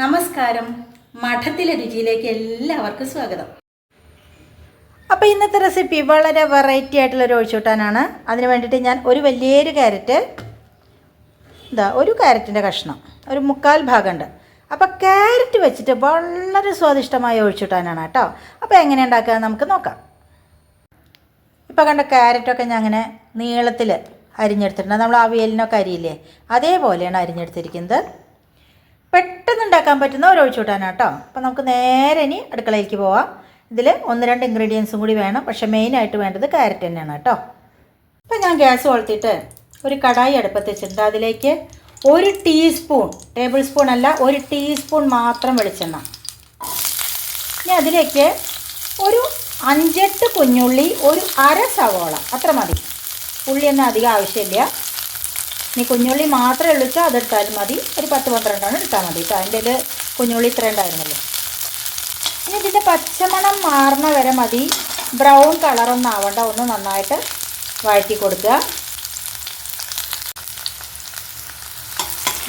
നമസ്കാരം. മഠത്തിലെ രുചിയിലേക്ക് എല്ലാവർക്കും സ്വാഗതം. അപ്പോൾ ഇന്നത്തെ റെസിപ്പി വളരെ വെറൈറ്റി ആയിട്ടുള്ളൊരു ഒഴിച്ചുകൂട്ടാനാണ് അതിന് വേണ്ടിയിട്ട് ഞാൻ ഒരു വലിയൊരു ക്യാരറ്റ് ഇതാ ഒരു ക്യാരറ്റിന്റെ കഷ്ണം ഒരു മുക്കാൽ ഭാഗമുണ്ട്. അപ്പോൾ ക്യാരറ്റ് വെച്ചിട്ട് വളരെ സ്വാദിഷ്ടമായ ഒഴിച്ചുകൂട്ടാനാണ് കേട്ടോ. അപ്പോൾ എങ്ങനെ ഉണ്ടാക്കുക നമുക്ക് നോക്കാം. ഇപ്പോൾ കണ്ട ക്യാരറ്റൊക്കെ ഞാൻ അങ്ങനെ നീളത്തിൽ അരിഞ്ഞെടുത്തിട്ടുണ്ട്. നമ്മൾ അവിയലിനൊക്കെ അരിയില്ലേ? അതേപോലെയാണ് അരിഞ്ഞെടുത്തിരിക്കുന്നത്. പെട്ടെന്ന് ഉണ്ടാക്കാൻ പറ്റുന്ന ഒരു ഒഴിച്ചുകൂട്ടാനാണ് കേട്ടോ. അപ്പോൾ നമുക്ക് നേരെ ഇനി അടുക്കളയിലേക്ക് പോവാം. ഇതിൽ ഒന്ന് രണ്ട് ഇൻഗ്രീഡിയൻസും കൂടി വേണം. പക്ഷേ മെയിനായിട്ട് വേണ്ടത് ക്യാരറ്റ് തന്നെയാണ് കേട്ടോ. അപ്പോൾ ഞാൻ ഗ്യാസ് കൊളുത്തിയിട്ട് ഒരു കടായി അടുപ്പത്ത് വെച്ചിട്ടുണ്ട്. അതിലേക്ക് ഒരു ടീസ്പൂൺ ടേബിൾ സ്പൂൺ അല്ല ഒരു ടീസ്പൂൺ മാത്രം വെളിച്ചെണ്ണ. ഇനി അതിലേക്ക് ഒരു അഞ്ചെട്ട് കുഞ്ഞുള്ളി ഒരു അര സവോള. അത്ര മതി. ഉള്ളിയൊന്നും അധികം ആവശ്യമില്ല. ഇനി കുഞ്ഞുള്ളി മാത്രമേ ഉള്ളൂ വെച്ചാൽ അതെടുത്താലും മതി. ഒരു പത്ത് പന്ത്രണ്ടെണ്ണം എടുത്താൽ മതി കേട്ടോ അതിന്റെ കുഞ്ഞുള്ളി ഇത്ര ഉണ്ടായിരുന്നല്ലോ ഇനി ഇതിന്റെ പച്ചമണം മാറുന്ന വരെ മതി. ബ്രൗൺ കളറൊന്നും ആവണ്ട. ഒന്ന് നന്നായിട്ട് വഴറ്റി കൊടുക്കുക.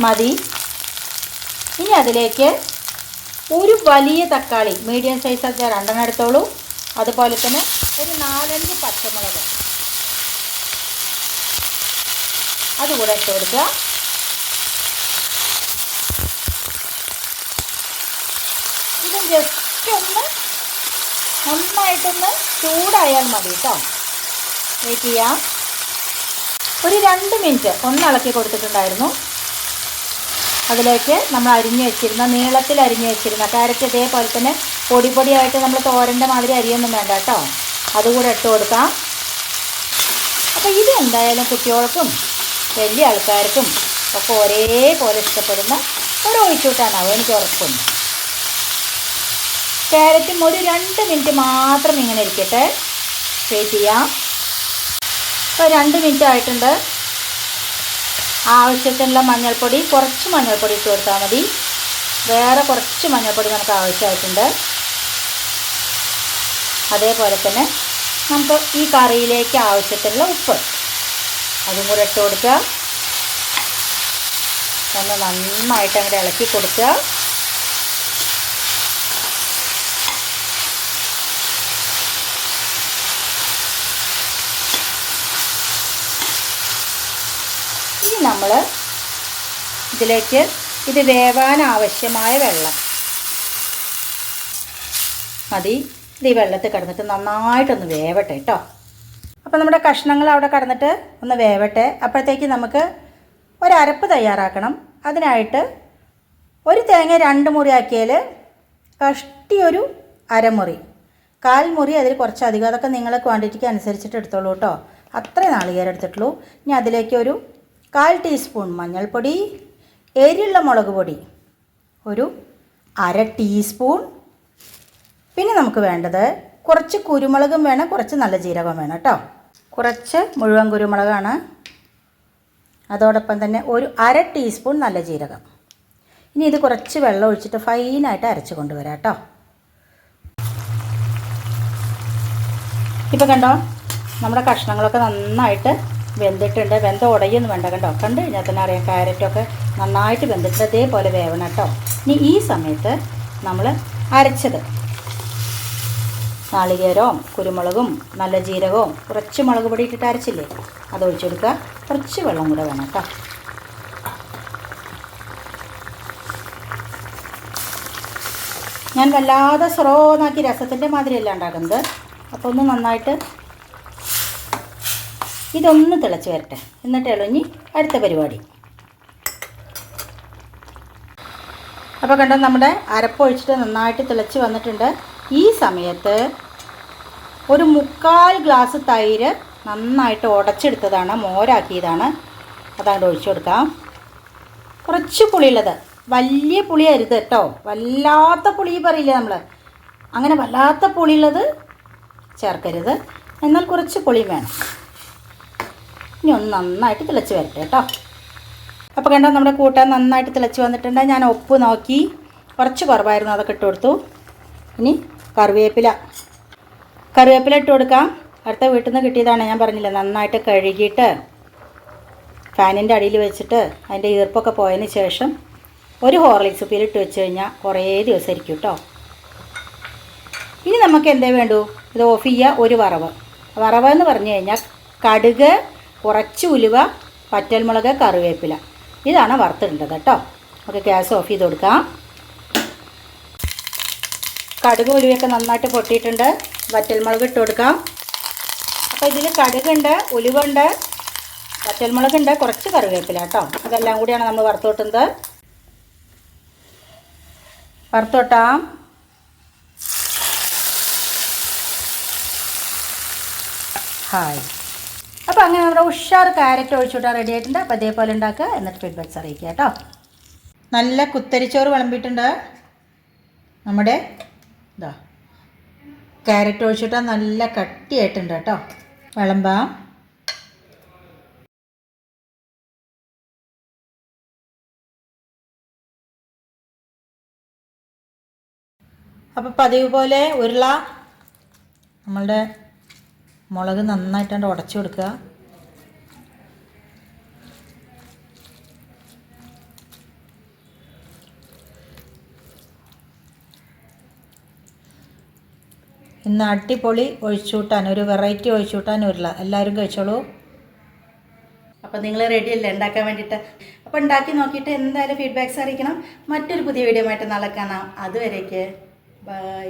മതി. ഇനി അതിലേക്ക് ഒരു വലിയ തക്കാളി മീഡിയം സൈസ് സൈസൊക്കെ രണ്ടെണ്ണം എടുത്തോളൂ. അതുപോലെ തന്നെ ഒരു നാലഞ്ച് പച്ചമുളക്. അതുകൂടെ ഇട്ട് കൊടുക്കുക. ഇത് ജസ്റ്റ് ഒന്ന് നന്നായിട്ടൊന്ന് ചൂടായാൽ മതി കേട്ടോ. വെയിറ്റ് ചെയ്യാം. ഒരു രണ്ട് മിനിറ്റ് ഒന്ന് ഇളക്കി കൊടുത്തിട്ടുണ്ടായിരുന്നു. അതിലേക്ക് നമ്മൾ അരിഞ്ഞു വെച്ചിരുന്ന നീളത്തിൽ അരിഞ്ഞു വെച്ചിരുന്ന ക്യാരറ്റ് ഇതേപോലെ തന്നെ പൊടി പൊടിയായിട്ട് നമ്മൾ തോരന്റെ മാതിരി അരിയൊന്നും വേണ്ട കേട്ടോ. അതുകൂടെ ഇട്ട് കൊടുക്കാം. അപ്പോൾ ഇത് എന്തായാലും കുട്ടികൾക്കും വലിയ ആൾക്കാർക്കും ഒക്കെ ഒരേപോലെ ഇഷ്ടപ്പെടുന്ന ഒരു ഒഴിച്ചുകൂട്ടാനാവും എനിക്ക് ഉറപ്പുണ്ട്. ക്യാരറ്റും ഒരു രണ്ട് മിനിറ്റ് മാത്രം ഇങ്ങനെ ഇരിക്കട്ടെ. വെയിറ്റ് ചെയ്യാം. ഇപ്പോൾ രണ്ട് മിനിറ്റ് ആയിട്ടുണ്ട്. ആവശ്യത്തിനുള്ള മഞ്ഞൾപ്പൊടി കുറച്ച് മഞ്ഞൾപ്പൊടി ഇട്ട് കൊടുത്താൽ മതി. വേറെ കുറച്ച് മഞ്ഞൾപ്പൊടി നമുക്ക് ആവശ്യമായിട്ടുണ്ട്. അതേപോലെ തന്നെ നമുക്ക് ഈ കറിയിലേക്ക് ആവശ്യത്തിനുള്ള ഉപ്പ്. അതും കൂടെ ഇട്ട് കൊടുക്കുക. ഒന്ന് നന്നായിട്ട് അങ്ങോട്ട് ഇളക്കി കൊടുക്കുക. ഇനി നമ്മൾ ഇതിലേക്ക് ഇത് വേവാൻ ആവശ്യമായ വെള്ളം. മതി. ഇത് ഈ വെള്ളത്തിൽ കിടന്നിട്ട് നന്നായിട്ടൊന്ന് വേവട്ടെ കേട്ടോ. അപ്പോൾ നമ്മുടെ കഷ്ണങ്ങൾ അവിടെ കടന്നിട്ട് ഒന്ന് വേവട്ടെ. അപ്പോഴത്തേക്ക് നമുക്ക് ഒരരപ്പ് തയ്യാറാക്കണം. അതിനായിട്ട് ഒരു തേങ്ങ രണ്ട് മുറി ആക്കിയാൽ കഷ്ടി ഒരു അരമുറി. കാൽ മുറി അതിൽ കുറച്ചധികം. അതൊക്കെ നിങ്ങൾ ക്വാണ്ടിറ്റിക്ക് അനുസരിച്ചിട്ട് എടുത്തോളൂ കേട്ടോ. അത്രയും നാളികേരം എടുത്തിട്ടുള്ളൂ. ഇനി അതിലേക്ക് ഒരു കാൽ ടീസ്പൂൺ മഞ്ഞൾപ്പൊടി എരിയുള്ള മുളക് പൊടി ഒരു അര ടീസ്പൂൺ. പിന്നെ നമുക്ക് വേണ്ടത് കുറച്ച് കുരുമുളകും വേണം കുറച്ച് നല്ല ജീരകം വേണം കേട്ടോ. കുറച്ച് മുഴുവൻ കുരുമുളകാണ്. അതോടൊപ്പം തന്നെ ഒരു അര ടീസ്പൂൺ നല്ല ജീരകം. ഇനി ഇത് കുറച്ച് വെള്ളം ഒഴിച്ചിട്ട് ഫൈനായിട്ട് അരച്ച് കൊണ്ടുവരാം കേട്ടോ. ഇപ്പം കണ്ടോ? നമ്മുടെ കഷ്ണങ്ങളൊക്കെ നന്നായിട്ട് വെന്തിട്ടുണ്ട്. വെന്ത ഉടയൊന്നും വേണ്ട കണ്ടോ? കണ്ടു കഴിഞ്ഞാൽ തന്നെ അറിയാം ക്യാരറ്റൊക്കെ നന്നായിട്ട് വെന്തിട്ട് അതേപോലെ വേവണം കേട്ടോ. ഇനി ഈ സമയത്ത് നമ്മൾ അരച്ചത് നാളികേരവും കുരുമുളകും നല്ല ജീരകവും കുറച്ച് മുളക് പൊടി ഇട്ടിട്ട് അരച്ചില്ലേ? അത് ഒഴിച്ചു കൊടുക്കുക. കുറച്ച് വെള്ളം കൂടെ വേണം കേട്ടോ. ഞാൻ വല്ലാതെ സ്രോന്നാക്കി രസത്തിന്റെ മാതിരിയല്ല ഉണ്ടാക്കുന്നത്. അപ്പോൾ ഒന്ന് നന്നായിട്ട് ഇതൊന്ന് തിളച്ച് വരട്ടെ. എന്നിട്ട് ഇളഞ്ഞി അടുത്ത പരിപാടി. അപ്പോൾ കണ്ടോ നമ്മുടെ അരപ്പൊഴിച്ചിട്ട് നന്നായിട്ട് തിളച്ച് വന്നിട്ടുണ്ട്. ഈ സമയത്ത് ഒരു മുക്കാൽ ഗ്ലാസ് തൈര് നന്നായിട്ട് ഉടച്ചെടുത്തതാണ് മോരാക്കിയതാണ്. അതങ്ങോട്ട് ഒഴിച്ചു കൊടുക്കാം. കുറച്ച് പുളിയുള്ളത്. വലിയ പുളി അരുത് കേട്ടോ. വല്ലാത്ത പുളി പറയില്ലേ നമ്മൾ അങ്ങനെ വല്ലാത്ത പുളിയുള്ളത് ചേർക്കരുത്. എന്നാൽ കുറച്ച് പുളി വേണം. ഇനി ഒന്ന് നന്നായിട്ട് തിളച്ച് വരട്ടെ കേട്ടോ. അപ്പോൾ കണ്ടോ നമ്മുടെ കൂട്ടാൻ നന്നായിട്ട് തിളച്ച് വന്നിട്ടുണ്ട്. ഞാൻ ഉപ്പ് നോക്കി. കുറച്ച് കുറവായിരുന്നു അതൊക്കെ ഇട്ട് കൊടുത്തു. ഇനി കറിവേപ്പില. കറിവേപ്പില ഇട്ട് കൊടുക്കാം. അടുത്ത വീട്ടിൽ നിന്ന് കിട്ടിയതാണ് ഞാൻ പറഞ്ഞില്ല നന്നായിട്ട് കഴുകിയിട്ട് ഫാനിന്റെ അടിയിൽ വെച്ചിട്ട് അതിന്റെ ഈർപ്പൊക്കെ പോയതിന് ശേഷം ഒരു ഹോർലിക്സ് ഉപ്പിലിട്ട് വെച്ച് കഴിഞ്ഞാൽ കുറേ ദിവസം ഇരിക്കും കേട്ടോ ഇനി നമുക്ക് എന്തേ വേണ്ടു? ഇത് ഓഫ് ചെയ്യുക ഒരു വറവ്. വറവ് എന്ന് പറഞ്ഞു കഴിഞ്ഞാൽ കടുക് കുറച്ച് ഉലുവ പറ്റൽമുളക് കറിവേപ്പില. ഇതാണ് വറുത്തിടേണ്ടത് കേട്ടോ നമുക്ക് ഗ്യാസ് ഓഫ് ചെയ്ത് കൊടുക്കാം. കടുക് ഉലുവയൊക്കെ നന്നായിട്ട് പൊട്ടിയിട്ടുണ്ട്. വറ്റൽമുളക് ഇട്ട് കൊടുക്കാം. അപ്പോൾ ഇതിൽ കടുകുണ്ട് ഉലുവുണ്ട് വറ്റൽമുളകുണ്ട് കുറച്ച് കറിവേപ്പില കേട്ടോ. അതെല്ലാം കൂടിയാണ് നമ്മൾ വറുത്ത് കൂട്ടുന്നത് വറുത്തോട്ടാം. ഹായ്. അപ്പോൾ അങ്ങനെ നമ്മുടെ ഉഷാർ കാരറ്റ് ഒഴിച്ചുവിട്ടാൽ റെഡി ആയിട്ടുണ്ട്. അപ്പോൾ അതേപോലെ ഉണ്ടാക്കുക. എന്നിട്ട് ഫീഡ്ബാക്ക്സ് അറിയിക്കുക കേട്ടോ. നല്ല കുത്തരിച്ചോറ് വിളമ്പിയിട്ടുണ്ട്. നമ്മുടെ ഇതാ ക്യാരറ്റ് ഒഴിച്ചിട്ടാൽ നല്ല കട്ടിയായിട്ടുണ്ട് കേട്ടോ. വിളമ്പാം. അപ്പോൾ പതിവ് പോലെ ഉരുള നമ്മളുടെ മുളക് നന്നായിട്ടാണ്ട് ഉടച്ചു കൊടുക്കുക. ഇന്ന് അടിപൊളി ഒഴിച്ചുകൂട്ടാൻ ഒരു വെറൈറ്റി ഒഴിച്ചുകൂട്ടാൻ ഉരുള. എല്ലാവരും കഴിച്ചോളൂ. അപ്പോൾ നിങ്ങൾ റെഡി അല്ലേ? ഉണ്ടാക്കാൻ വേണ്ടിയിട്ട്. അപ്പോൾ ഉണ്ടാക്കി നോക്കിയിട്ട് എന്തായാലും ഫീഡ്ബാക്ക്സ് അറിയിക്കണം. മറ്റൊരു പുതിയ വീഡിയോ ആയിട്ട് നാളെ കാണാം. അതുവരേക്ക്. ബൈ